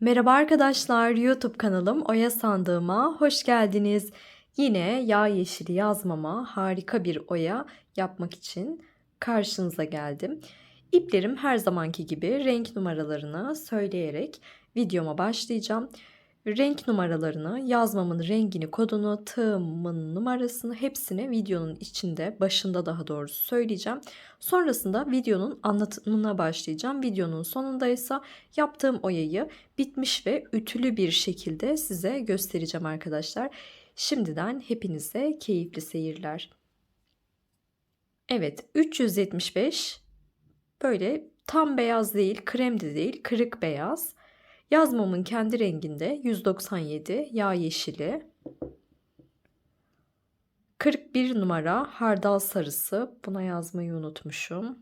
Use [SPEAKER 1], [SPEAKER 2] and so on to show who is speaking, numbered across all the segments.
[SPEAKER 1] Merhaba arkadaşlar, YouTube kanalım Oya Sandığıma hoş geldiniz. Yine yağ yeşili yazmama harika bir oya yapmak için karşınıza geldim. İplerim her zamanki gibi renk numaralarını söyleyerek videoma başlayacağım. Renk numaralarını, yazmamın rengini, kodunu, tığımın numarasını hepsini videonun içinde, başında daha doğrusu söyleyeceğim. Sonrasında videonun anlatımına başlayacağım. Videonun sonunda ise yaptığım oyayı bitmiş ve ütülü bir şekilde size göstereceğim arkadaşlar. Şimdiden hepinize keyifli seyirler. Evet 375 böyle tam beyaz değil krem de değil kırık beyaz. Yazmamın kendi renginde 197 yağ yeşili. 41 numara hardal sarısı. Buna yazmayı unutmuşum.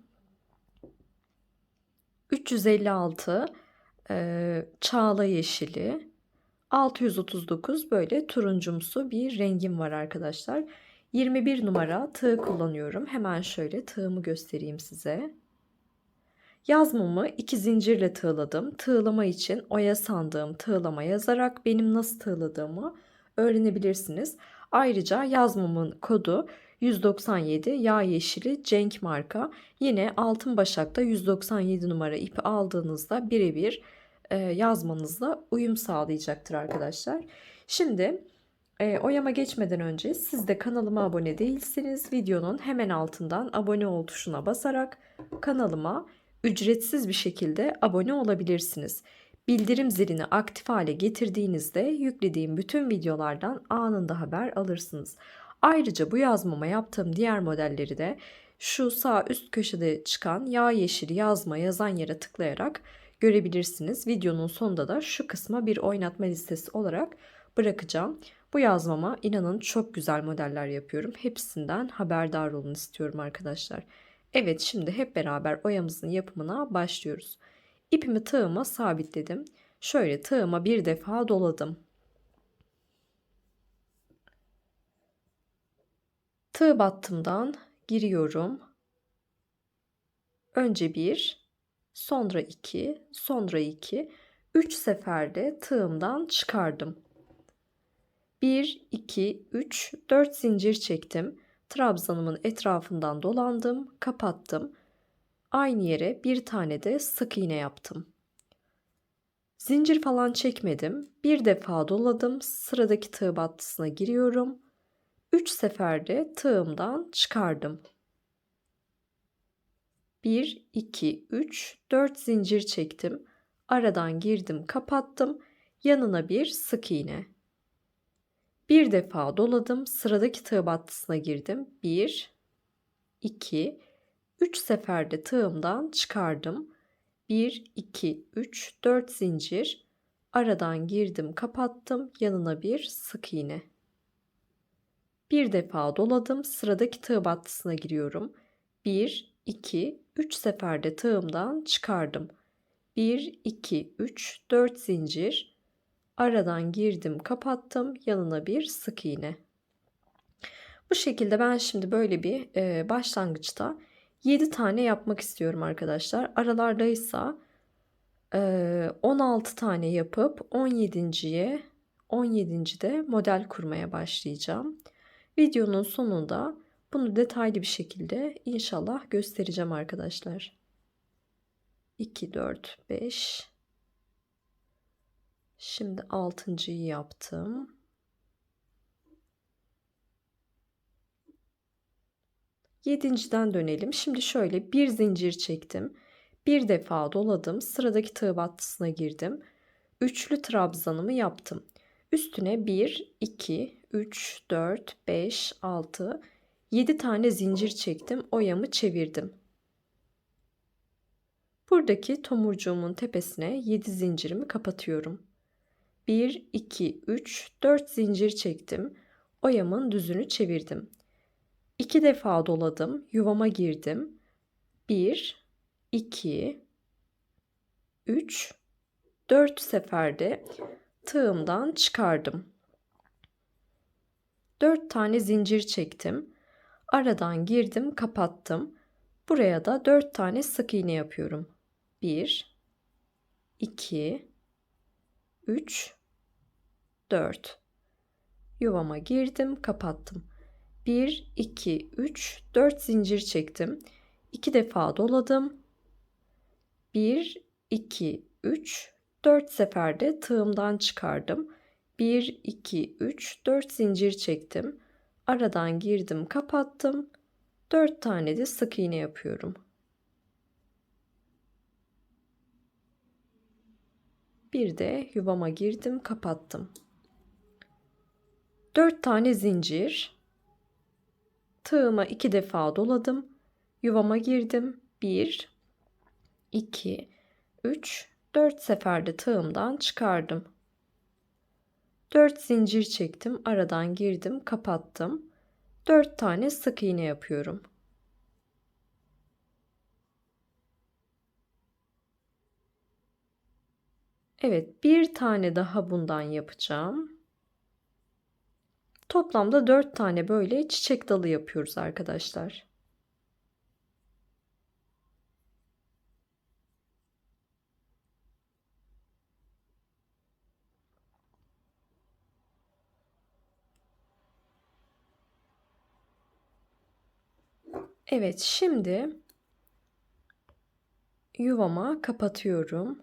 [SPEAKER 1] 356 e, çağla yeşili. 639 böyle turuncumsu bir rengim var arkadaşlar. 21 numara tığ kullanıyorum. Hemen şöyle tığımı göstereyim size. Yazmamı iki zincirle tığladım. Tığlama için oya sandığım tığlama yazarak benim nasıl tığladığımı öğrenebilirsiniz. Ayrıca yazmamın kodu 197 yağ yeşili Cenk marka. Yine altın başakta 197 numara ipi aldığınızda birebir e, yazmanızla uyum sağlayacaktır arkadaşlar. Şimdi e, oyama geçmeden önce siz de kanalıma abone değilseniz videonun hemen altından abone ol tuşuna basarak kanalıma ücretsiz bir şekilde abone olabilirsiniz. Bildirim zilini aktif hale getirdiğinizde yüklediğim bütün videolardan anında haber alırsınız. Ayrıca bu yazmama yaptığım diğer modelleri de şu sağ üst köşede çıkan yağ yeşili yazma yazan yere tıklayarak görebilirsiniz. Videonun sonunda da şu kısma bir oynatma listesi olarak bırakacağım. Bu yazmama inanın çok güzel modeller yapıyorum. Hepsinden haberdar olun istiyorum arkadaşlar. Evet şimdi hep beraber oyamızın yapımına başlıyoruz. İpimi tığıma sabitledim. Şöyle tığıma bir defa doladım. Tığ battımdan giriyorum. Önce bir, sonra iki, sonra iki, üç seferde tığımdan çıkardım. 1, 2, 3, 4 zincir çektim. Trabzanımın etrafından dolandım, kapattım. Aynı yere bir tane de sık iğne yaptım. Zincir falan çekmedim. Bir defa doladım. Sıradaki tığ battısına giriyorum. 3 seferde tığımdan çıkardım. 1, 2, 3, 4 zincir çektim. Aradan girdim, kapattım. Yanına bir sık iğne. Bir defa doladım. Sıradaki tığ battısına girdim. 1 2 3 seferde tığımdan çıkardım. 1 2 3 4 zincir aradan girdim, kapattım. Yanına bir sık iğne. Bir defa doladım. Sıradaki tığ battısına giriyorum. 1 2 3 seferde tığımdan çıkardım. 1 2 3 4 zincir aradan girdim kapattım. Yanına bir sık iğne. Bu şekilde ben şimdi böyle bir e, başlangıçta 7 tane yapmak istiyorum arkadaşlar. Aralardaysa e, 16 tane yapıp 17.ye 17.de model kurmaya başlayacağım. Videonun sonunda bunu detaylı bir şekilde inşallah göstereceğim arkadaşlar. 2 4 5 Şimdi altıncıyı yaptım. Yedinciden dönelim. Şimdi şöyle bir zincir çektim. Bir defa doladım. Sıradaki tığ battısına girdim. Üçlü trabzanımı yaptım. Üstüne 1, 2, 3, 4, 5, 6, 7 tane zincir çektim. Oyamı çevirdim. Buradaki tomurcuğumun tepesine 7 zincirimi kapatıyorum. 1, 2, 3, 4 zincir çektim. Oyamın düzünü çevirdim. 2 defa doladım. Yuvama girdim. 1, 2, 3, 4 seferde tığımdan çıkardım. 4 tane zincir çektim. Aradan girdim, kapattım. Buraya da 4 tane sık iğne yapıyorum. 1 2 3 4 Yuvama girdim, kapattım. 1 2 3 4 zincir çektim. 2 defa doladım. 1 2 3 4 seferde tığımdan çıkardım. 1 2 3 4 zincir çektim. Aradan girdim, kapattım. 4 tane de sık iğne yapıyorum. Bir de yuvama girdim, kapattım. 4 tane zincir. Tığıma 2 defa doladım. Yuvama girdim. 1 2 3 4 seferde tığımdan çıkardım. 4 zincir çektim, aradan girdim, kapattım. 4 tane sık iğne yapıyorum. Evet, bir tane daha bundan yapacağım. Toplamda 4 tane böyle çiçek dalı yapıyoruz arkadaşlar. Evet, şimdi yuvama kapatıyorum.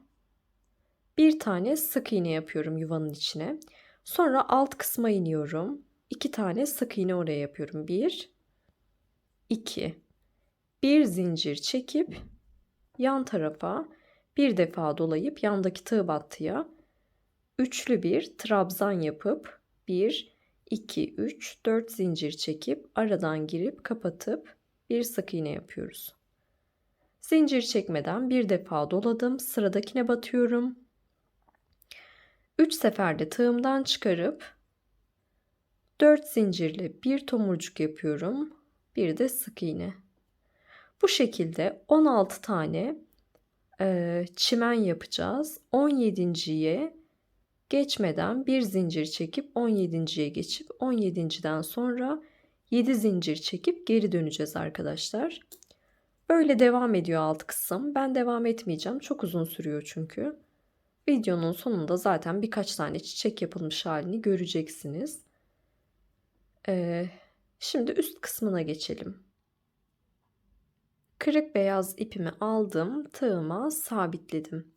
[SPEAKER 1] Bir tane sık iğne yapıyorum yuvanın içine. Sonra alt kısma iniyorum. İki tane sık iğne oraya yapıyorum. Bir, iki. Bir zincir çekip yan tarafa bir defa dolayıp yandaki tığ battıya üçlü bir trabzan yapıp bir, iki, üç, dört zincir çekip aradan girip kapatıp bir sık iğne yapıyoruz. Zincir çekmeden bir defa doladım. Sıradakine batıyorum. 3 seferde tığımdan çıkarıp 4 zincirle bir tomurcuk yapıyorum. Bir de sık iğne. Bu şekilde 16 tane e, çimen yapacağız. 17.ye geçmeden bir zincir çekip 17.ye geçip 17.den sonra 7 zincir çekip geri döneceğiz arkadaşlar. Böyle devam ediyor alt kısım. Ben devam etmeyeceğim. Çok uzun sürüyor çünkü. Videonun sonunda zaten birkaç tane çiçek yapılmış halini göreceksiniz. Ee, şimdi üst kısmına geçelim. Kırık beyaz ipimi aldım, tığıma sabitledim.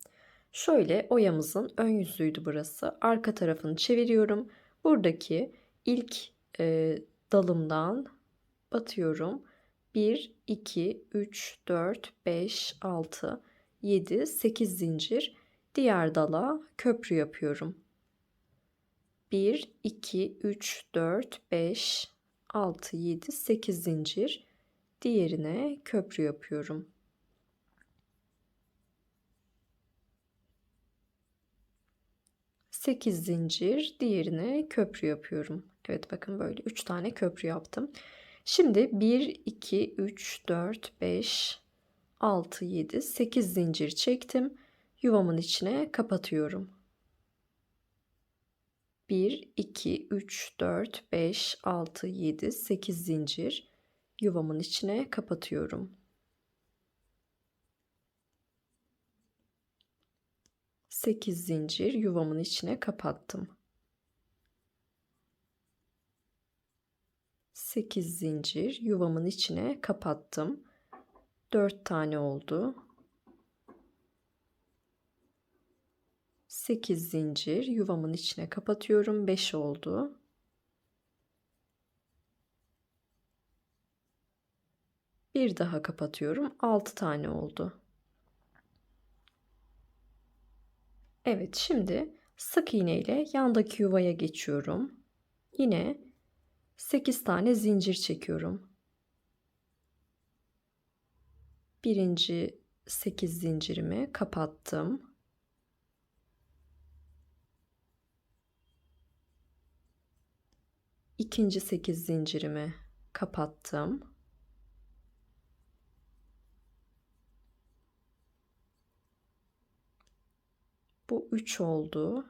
[SPEAKER 1] Şöyle oyamızın ön yüzüydü burası. Arka tarafını çeviriyorum. Buradaki ilk e, dalımdan batıyorum. 1, 2, 3, 4, 5, 6, 7, 8 zincir. Diğer dala köprü yapıyorum. 1, 2, 3, 4, 5, 6, 7, 8 zincir. Diğerine köprü yapıyorum. Sekiz zincir, diğerine köprü yapıyorum. Evet bakın böyle 3 tane köprü yaptım. Şimdi 1, 2, 3, 4, 5, 6, 7, 8 zincir çektim. Yuvamın içine kapatıyorum. 1, 2, 3, 4, 5, 6, 7, 8 zincir yuvamın içine kapatıyorum. Sekiz zincir yuvamın içine kapattım. 8 zincir yuvamın içine kapattım. 4 tane oldu. 8 zincir yuvamın içine kapatıyorum. 5 oldu. Bir daha kapatıyorum. 6 tane oldu. Evet şimdi sık iğne ile yandaki yuvaya geçiyorum. Yine 8 tane zincir çekiyorum. Birinci 8 zincirimi kapattım. İkinci 8 zincirimi kapattım. Bu 3 oldu.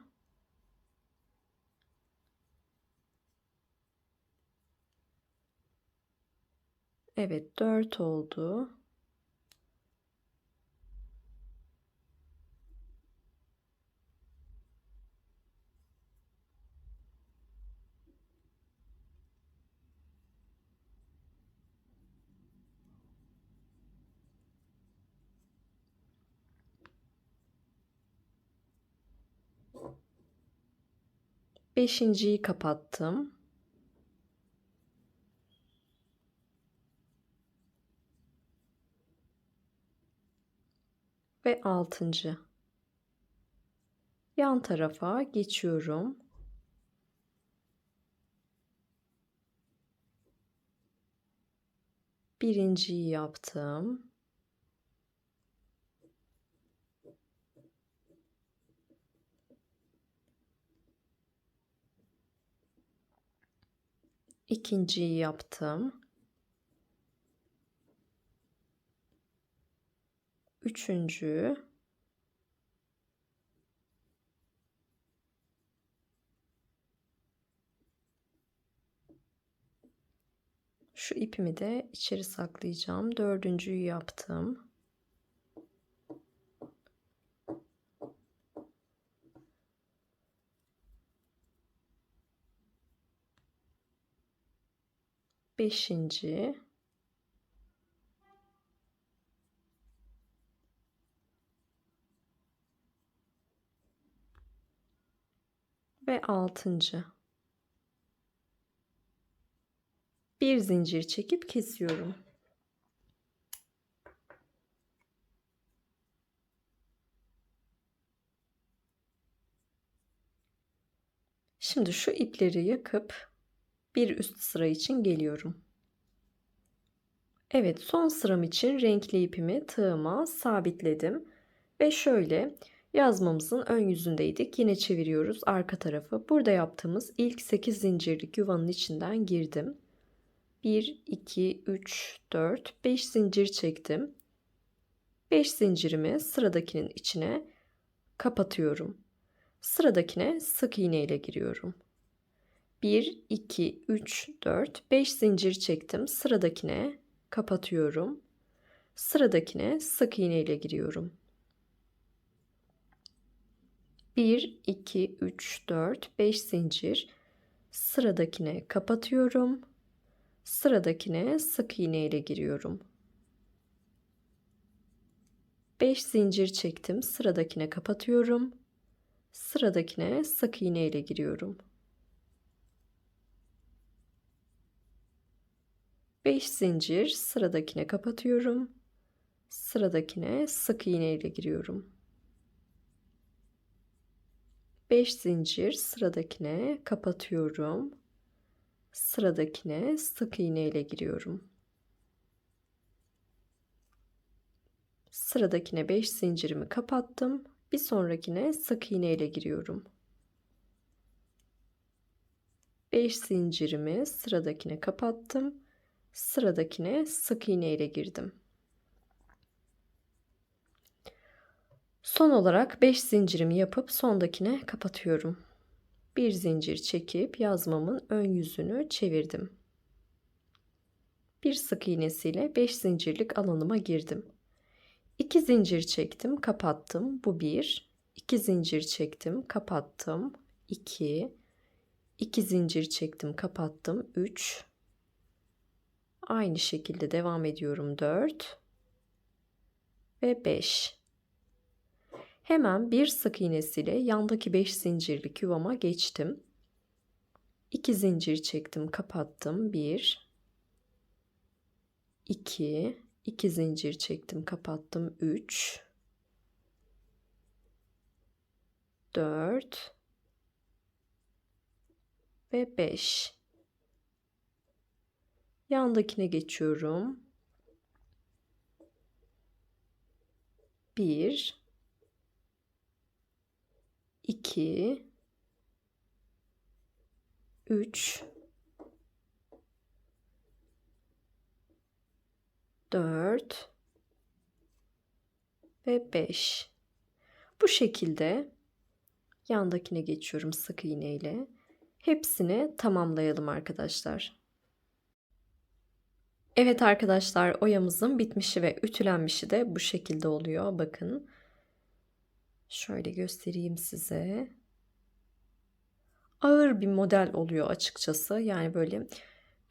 [SPEAKER 1] Evet 4 oldu. Beşinciyi kapattım. Ve altıncı. Yan tarafa geçiyorum. Birinciyi yaptım. İkinciyi yaptım. Üçüncü. Şu ipimi de içeri saklayacağım. Dördüncüyü yaptım. Beşinci. Ve altıncı. Bir zincir çekip kesiyorum. Şimdi şu ipleri yakıp bir üst sıra için geliyorum. Evet son sıram için renkli ipimi tığıma sabitledim ve şöyle yazmamızın ön yüzündeydik. Yine çeviriyoruz arka tarafı. Burada yaptığımız ilk 8 zincirlik yuvanın içinden girdim. 1, 2, 3, 4, 5 zincir çektim. 5 zincirimi sıradakinin içine kapatıyorum. Sıradakine sık iğne ile giriyorum. 1, 2, 3, 4, 5 zincir çektim. Sıradakine kapatıyorum. Sıradakine sık iğne ile giriyorum. 1, 2, 3, 4, 5 zincir. Sıradakine kapatıyorum. Sıradakine sık iğne ile giriyorum. 5 zincir çektim. Sıradakine kapatıyorum. Sıradakine sık iğne ile giriyorum. 5 zincir sıradakine kapatıyorum. Sıradakine sık iğne ile giriyorum. 5 zincir sıradakine kapatıyorum. Sıradakine sık iğne ile giriyorum. Sıradakine 5 zincirimi kapattım. Bir sonrakine sık iğne ile giriyorum. 5 zincirimi sıradakine kapattım. Sıradakine sık iğne ile girdim. Son olarak 5 zincirimi yapıp sondakine kapatıyorum. Bir zincir çekip yazmamın ön yüzünü çevirdim. Bir sık iğnesiyle 5 zincirlik alanıma girdim. 2 zincir çektim, kapattım. Bu 1. 2 zincir çektim, kapattım. 2. 2 zincir çektim, kapattım. 3. Aynı şekilde devam ediyorum. 4 ve 5. Hemen bir sık iğnesiyle yandaki 5 zincirlik yuvama geçtim. 2 zincir çektim, kapattım. 1 2 2 zincir çektim, kapattım. 3 4 ve 5 Yandakine geçiyorum. 1 2 3 4 ve 5 bu şekilde yandakine geçiyorum sık iğne ile hepsini tamamlayalım arkadaşlar Evet arkadaşlar oyamızın bitmişi ve ütülenmişi de bu şekilde oluyor bakın Şöyle göstereyim size. Ağır bir model oluyor açıkçası. Yani böyle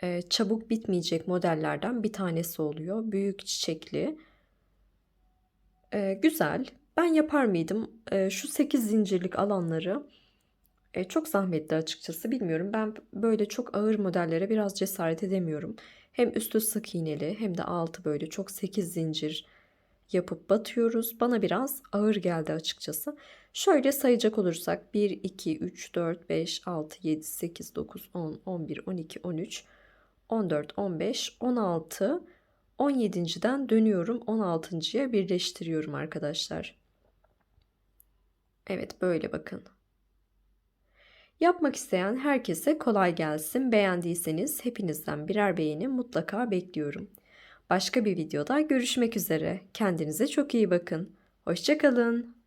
[SPEAKER 1] e, çabuk bitmeyecek modellerden bir tanesi oluyor. Büyük çiçekli. E, güzel. Ben yapar mıydım? E, şu 8 zincirlik alanları E, çok zahmetli açıkçası bilmiyorum. Ben böyle çok ağır modellere biraz cesaret edemiyorum. Hem üstü sık iğneli hem de altı böyle çok 8 zincir yapıp batıyoruz. Bana biraz ağır geldi açıkçası. Şöyle sayacak olursak 1, 2, 3, 4, 5, 6, 7, 8, 9, 10, 11, 12, 13, 14, 15, 16, 17.den dönüyorum 16.ya birleştiriyorum arkadaşlar. Evet böyle bakın. Yapmak isteyen herkese kolay gelsin. Beğendiyseniz hepinizden birer beğeni mutlaka bekliyorum. Başka bir videoda görüşmek üzere. Kendinize çok iyi bakın. Hoşçakalın.